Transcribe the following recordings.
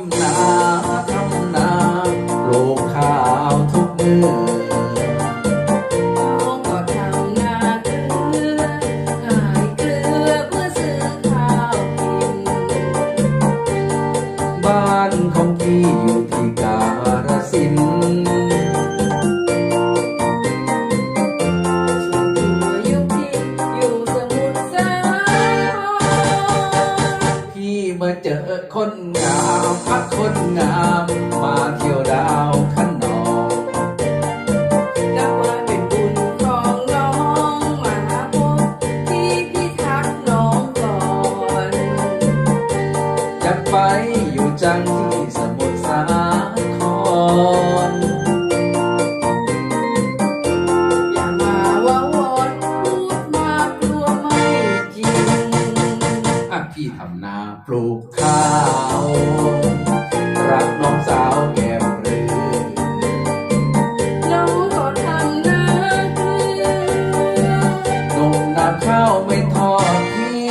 ำนาทำนาโลูกข้าวทุกเดือนน้องก็ทำนาเกลือขายเกลือเพื่อซื้อข้าวกิน บ้านของพี่อยู่ที่กาฬสินธุ์ เื่อเจอคนงามพักคนงาม มาเที่ยวดาวคัน รักน้องสาวแก้มเรือนงก็ทำนาเกนุ่นาข้าวไม่ทอดทิ้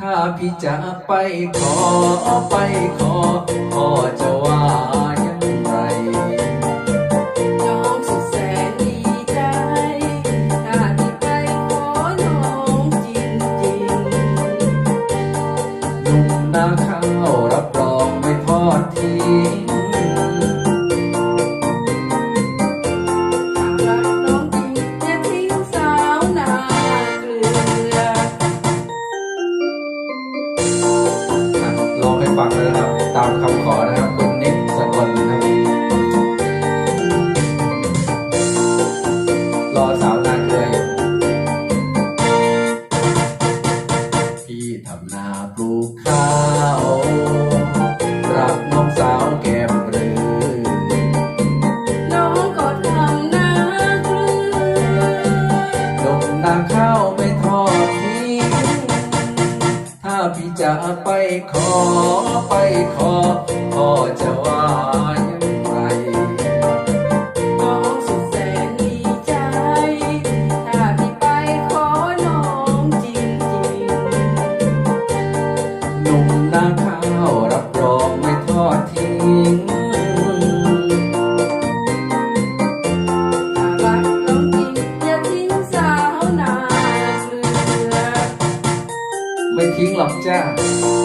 ถ้าพี่จะไปขอไปขอขอจะ ฟังเลยนะครับ ตามคำขอนะครับคุณนิกสกลนะครับรอสาวนาเกลืออยู่พี่ทำนาปลูกข้าวรับน้องสาวแก้มเรือน้องก็ทำนาเกลือลงนาข้าว จะไปขอไปขอพ่อจะว่าอย่างไรน้องสุดแสนดีใจ ถ้าที่ไปขอน้องจริงจริงหนุ่มนาข้า กลือไม่ทิ้งหรอกจ้าถ